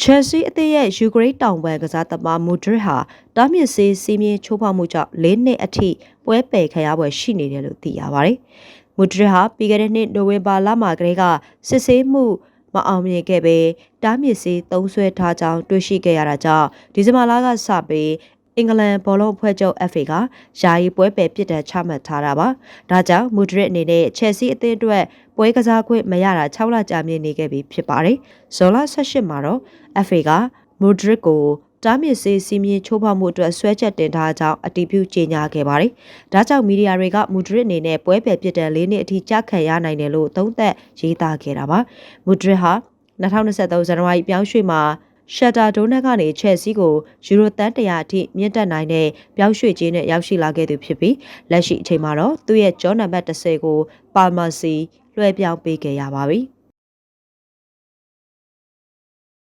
ချယ်ဆီအသင်းရဲ့ယူကရိန်းတောင်ပိုင်းကစားသမားမူဒရစ်ဟာတားမြစ်စေးစီးမြင်ချိုးဖောက်မှုကြောင့်၄နှစ်အထိပွဲပယ်ခံရပွဲရှိနေတယ်လို့သိရပါတယ်။မူဒရစ်ဟာပြီးခဲ့တဲ့နှစ်နိုဝင်ဘာလမှာကတည်းကစစ်ဆေးမှုမအောင်မြင်ခဲ့ပဲတားမြစ်စေးသုံးဆွဲထားကြောင်းတွေ့ရှိခဲ့ရတာကြောင့်ဒီဇင်ဘာလကစပြီး အင်္ဂလန်ဘောလုံးအဖွဲ့ချုပ် FA ကယာယီပွဲပယ်ပြစ်ဒဏ်ချမှတ်ထားတာပါ။ဒါကြောင့်မူဒရစ်အနေနဲ့ချယ်ဆီအသင်းအတွက်ပွဲကစားခွင့်မရတာ6လကြာမြင့်နေခဲ့ပြီဖြစ်ပါတယ်။ဇော်လ18မှာတော့ FA ကမူဒရစ်ကိုတားမြစ်စေးစီးမြင်ချိုးဖောက်မှုအတွက်ဆွဲချက်တင်ထားကြောင်းအတည်ပြုကြေညာခဲ့ပါတယ်။ဒါကြောင့်မီဒီယာတွေကမူဒရစ်အနေနဲ့ပွဲပယ်ပြစ်ဒဏ်၄နှစ်အထိကြာခံရနိုင်တယ်လို့သုံးသပ်ရေးသားခဲ့တာပါ။မူဒရစ်ဟာ2023ဇန်နဝါရီပြောင်းရွှေ့မှာ ရှက်တာဒိုနက်ကနေချက်စီကိုယူရိုတန်100အထိမြင့်တက်နိုင်တဲ့ပြောင်းရွှေ့ခြင်းနဲ့ရောက်ရှိလာခဲ့သူဖြစ်ပြီးလက်ရှိအချိန်မှာတော့သူ့ရဲ့ကျောနံပါတ်30ကိုပါမာစီလွှဲပြောင်းပေးခဲ့ရပါပြီ။